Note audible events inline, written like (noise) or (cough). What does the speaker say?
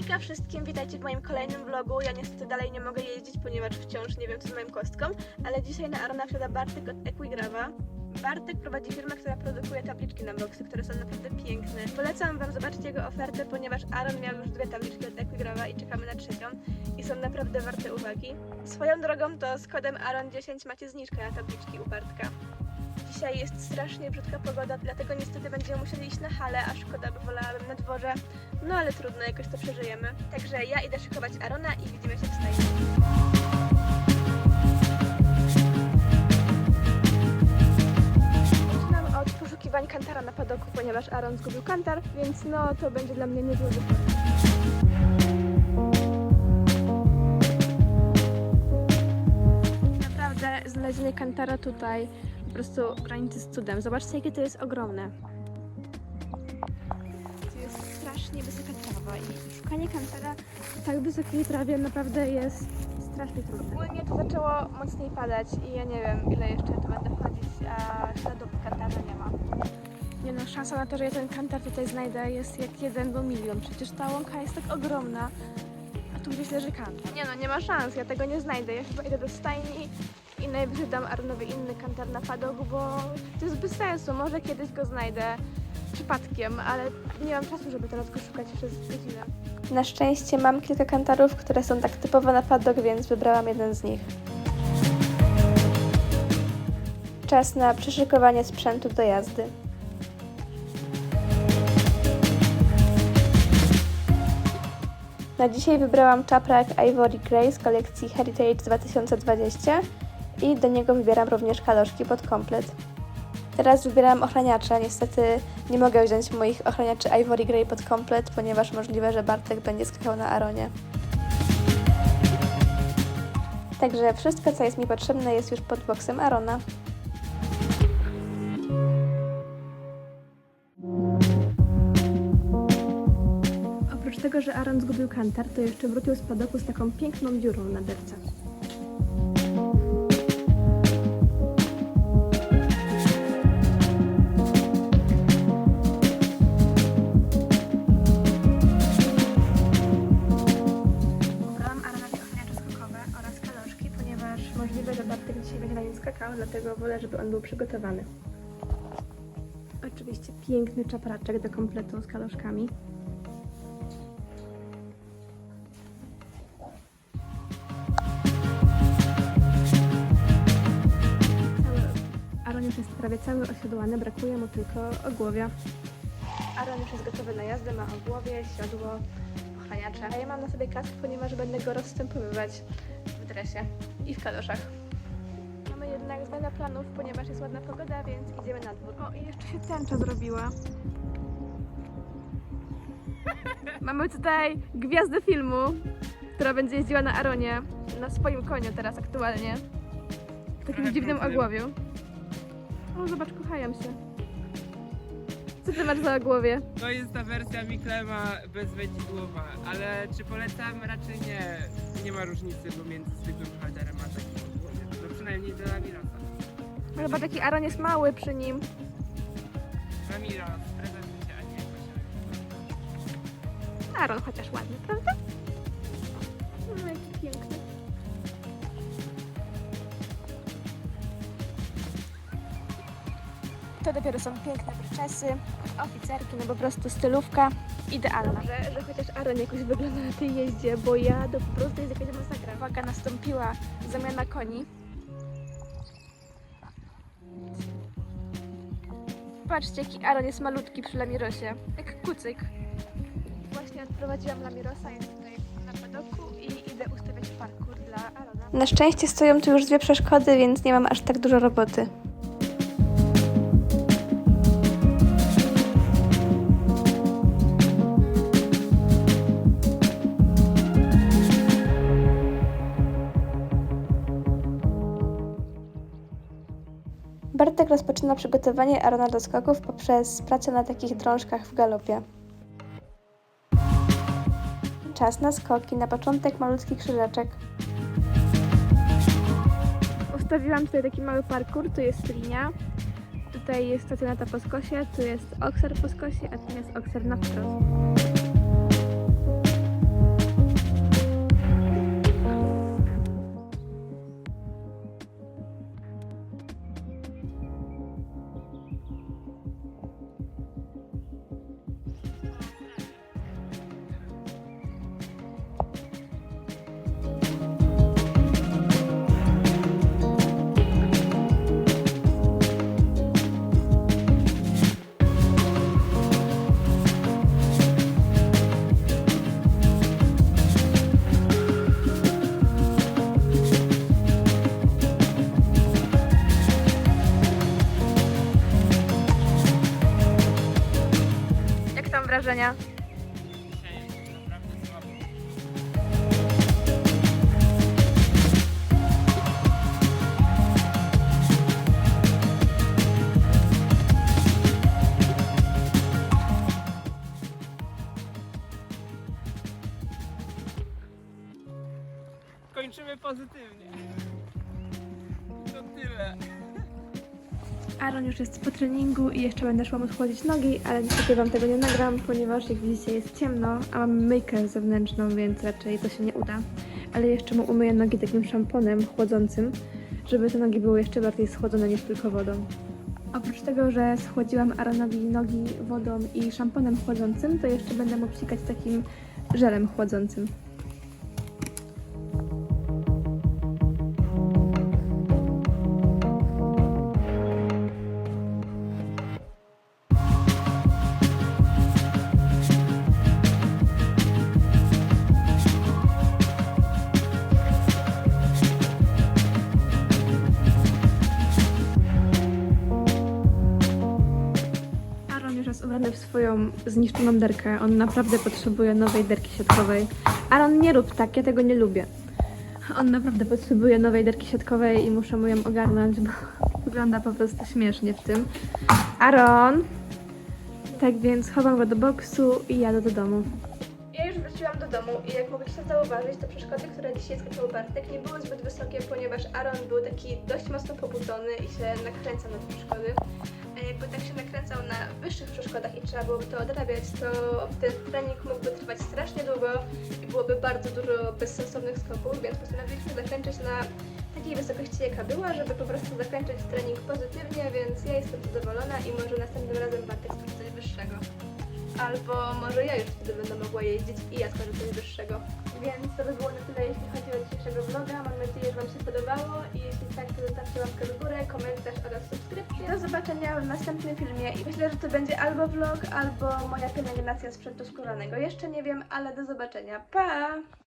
Hejka wszystkim, witajcie w moim kolejnym vlogu. Ja niestety dalej nie mogę jeździć, ponieważ wciąż nie wiem co z moim kostką, ale dzisiaj na Arona wsiada Bartek od Equigrava. Bartek prowadzi firmę, która produkuje tabliczki na boksy, które są naprawdę piękne. Polecam Wam zobaczyć jego ofertę, ponieważ Aaron miał już dwie tabliczki od Equigrava i czekamy na trzecią i są naprawdę warte uwagi. Swoją drogą to z kodem Aaron10 macie zniżkę na tabliczki u Bartka. Dzisiaj jest strasznie brzydka pogoda, dlatego niestety będziemy musieli iść na halę, a szkoda, bo wolałabym na dworze. No ale trudno, jakoś to przeżyjemy. Także ja idę szykować Arona i widzimy się w od poszukiwań kantara na padoku, ponieważ Aaron zgubił kantar, więc no to będzie dla mnie niezły. Naprawdę znalezienie kantara tutaj po prostu granicy z cudem. Zobaczcie, jakie to jest ogromne. Tu jest strasznie wysoka trawa i szukanie kantara w tak wysokiej trawie naprawdę jest strasznie trudne. Ogólnie to zaczęło mocniej padać i ja nie wiem, ile jeszcze tu będę chodzić, a śladów kantara nie ma. Nie no, szansa na to, że ja ten kantar tutaj znajdę jest jak jeden do milion. Przecież ta łąka jest tak ogromna, a tu gdzieś leży kantar. Nie no, nie ma szans, ja tego nie znajdę. Ja chyba idę do stajni i najwyżej dam Arnowi inny kantar na padok, bo to jest bez sensu. Może kiedyś go znajdę przypadkiem, ale nie mam czasu, żeby teraz go szukać przez godzinę. Na szczęście mam kilka kantarów, które są tak typowo na padok, więc wybrałam jeden z nich. Czas na przyszykowanie sprzętu do jazdy. Na dzisiaj wybrałam czaprak Ivory Grey z kolekcji Heritage 2020 i do niego wybieram również kaloszki pod komplet. Teraz wybieram ochraniacze. Niestety nie mogę wziąć moich ochraniaczy Ivory Grey pod komplet, ponieważ możliwe, że Bartek będzie skakał na Aronie. Także wszystko, co jest mi potrzebne, jest już pod boksem Arona. Oprócz tego, że Aaron zgubił kantar, to jeszcze wrócił z padoku z taką piękną dziurą na derce. Skakał, dlatego wolę, żeby on był przygotowany. Oczywiście piękny czapraczek do kompletu z kaloszkami. Aaron już jest prawie cały osiodłany, brakuje mu tylko ogłowia. Aaron już jest gotowy na jazdę, ma ogłowie, siodło, ochraniacze. A ja mam na sobie kask, ponieważ będę go rozstępowywać w dresie i w kaloszach. Jednak zmianę planów, ponieważ jest ładna pogoda, więc idziemy na dwór. O, i jeszcze się tęcza zrobiła. (laughs) Mamy tutaj gwiazdę filmu, która będzie jeździła na Aronie, na swoim koniu teraz aktualnie. W takim Trochę dziwnym ogłowiu. O, zobacz, kochają się. Co ty masz za ogłowie? To jest ta wersja Miklema bezwędźwiadłowa, ale czy polecam? Raczej nie. Nie ma różnicy pomiędzy zwykłym halderem a takim ogłowiem. No przynajmniej dla Ramirosa. Chyba taki Aron jest mały przy nim. Ramiros, prezentuj się, a nie jakoś Aaron chociaż ładny, prawda? No, jaki piękny. To dopiero są piękne bryczesy, oficerki, no po prostu stylówka idealna. Że, że chociaż Aaron jakoś wygląda na tej jeździe, bo ja to po prostu jest jakaś masakra. Uwaga, nastąpiła zamiana koni. Patrzcie, jaki Aaron jest malutki przy Lamirosie. Jak kucyk. Właśnie odprowadziłam Lamirosa, jest tutaj na padoku i idę ustawiać parkour dla Arona. Na szczęście stoją tu już dwie przeszkody, więc nie mam aż tak dużo roboty. Bartek rozpoczyna przygotowanie Arona do skoków poprzez pracę na takich drążkach w galopie. Czas na skoki, na początek malutki krzyżeczek. Ustawiłam tutaj taki mały parkour, tu jest linia, tutaj jest stacjonata po skosie, tu jest okser po skosie, a tu jest okser na wprost. Słabo. Kończymy pozytywnie. To tyle. Aaron już jest po treningu i jeszcze będę szła mu schłodzić nogi, ale niestety Wam tego nie nagram, ponieważ jak widzicie jest ciemno, a mamy myjkę zewnętrzną, więc raczej to się nie uda. Ale jeszcze mu umyję nogi takim szamponem chłodzącym, żeby te nogi były jeszcze bardziej schłodzone niż tylko wodą. Oprócz tego, że schłodziłam Aaronowi nogi wodą i szamponem chłodzącym, to jeszcze będę mu psikać takim żelem chłodzącym. Swoją zniszczoną derkę. On naprawdę potrzebuje nowej derki siatkowej. Aaron, nie rób tak, ja tego nie lubię. On naprawdę potrzebuje nowej derki siatkowej i muszę mu ją ogarnąć, bo (laughs) wygląda po prostu śmiesznie w tym. Aaron! Tak więc chowam go do boksu i jadę do domu. Domu i jak mogliście zauważyć, te przeszkody, które dzisiaj skakał Bartek, nie były zbyt wysokie, ponieważ Aaron był taki dość mocno pobudzony i się nakręcał na te przeszkody. A jakby tak się nakręcał na wyższych przeszkodach i trzeba byłoby to odrabiać, to ten trening mógłby trwać strasznie długo i byłoby bardzo dużo bezsensownych skoków, więc postanowiliśmy zakończyć na takiej wysokości jaka była, żeby po prostu zakończyć trening pozytywnie, więc ja jestem zadowolona i może następnym razem Bartek skoczy coś wyższego. Albo może ja już wtedy będę mogła jeździć i ja skoczę coś wyższego. Więc to by było na tyle, jeśli chodzi o dzisiejszego vloga. Mam nadzieję, że Wam się podobało i jeśli tak, to zostawcie łapkę w górę, komentarz oraz subskrypcję. Do zobaczenia w następnym filmie i myślę, że to będzie albo vlog, albo moja pielęgnacja sprzętu skórzanego. Jeszcze nie wiem, ale do zobaczenia. Pa!